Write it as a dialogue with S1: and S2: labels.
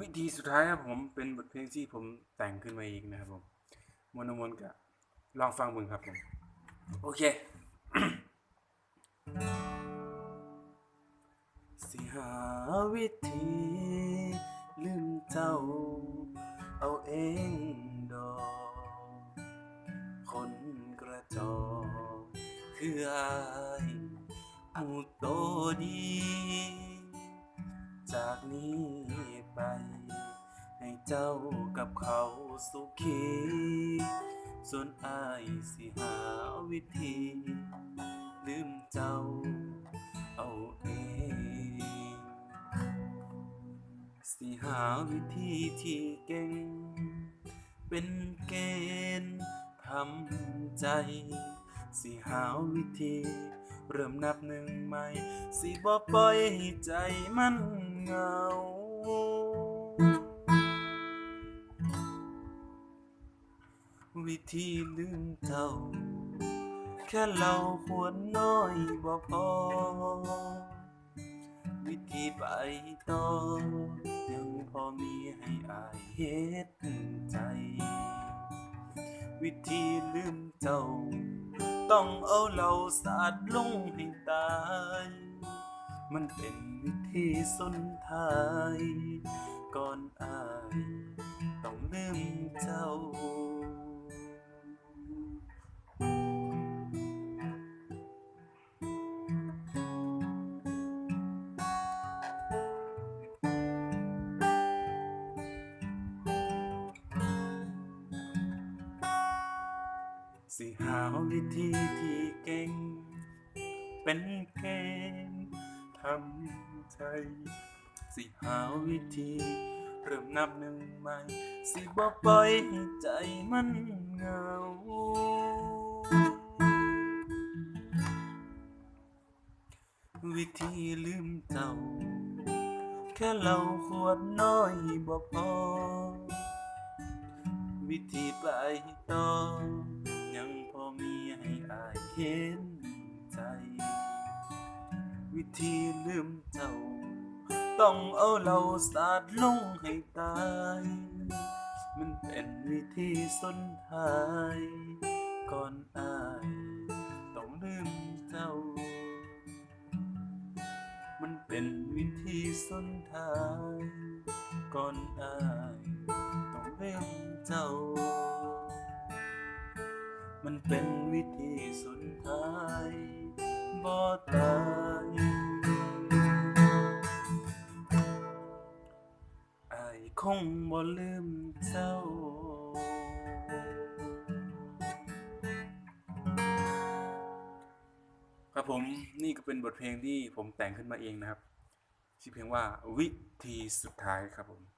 S1: วิธีสุดท้ายครับผมเป็นบทเพลงที่ผมแต่งขึ้นมาเองนะครับผมมวนมวนกะลองฟังมึงครับผม โอเคสิหาวิธีลืมเจ้า เอาเองดอกคนกระจอกคืออายเอาโตดี จากนี้ไป ให้เจ้ากับเขาสุขี ส่วนอายสิหาวิธี ลืมเจ้าเอาเอง สิหาวิธีที่เก่ง เป็นเกณฑ์ทำใจ สิหาวิธี เริ่มนับหนึ่งใหม่ สิบ่ปล่อยให้ใจมันเหงา วิธีลืมเจ้าแค่เราขวดน้อยบ่พอ วิธีไปต่อยังพอมีให้อายเฮ็ดใจ วิธีลืมเจ้า ต้องเอาเหล่าสาดลงให้ตาย มันเป็นวิธีสุดท้าย ก็ สิหาวิธีที่เก่ง เป็นเกณฑ์ทำใจสิหาวิธีเริ่มนับหนึ่งใหม่ สิบ่ปล่อยให้ใจมันเหงา วิธีลืมเจ้า แค่เราขวดน้อยบ่พอ วิธีไปต่อ เห็นใจ วิธีลืมเจ้า ต้องเอาเราสาดลงให้ตาย มันเป็นวิธีสุนทาย ก่อนอาย ต้องลืมเจ้า มันเป็นวิธีสุนทาย ก่อนอาย ต้องลืมเจ้า มันเป็นวิธีสุดท้ายบ่ตายไอคงบ่ลืมเจ้า ครับผมนี่ก็เป็นบทเพลงที่ผมแต่งขึ้นมาเองนะครับ ชื่อเพลงว่าวิธีสุดท้ายครับผม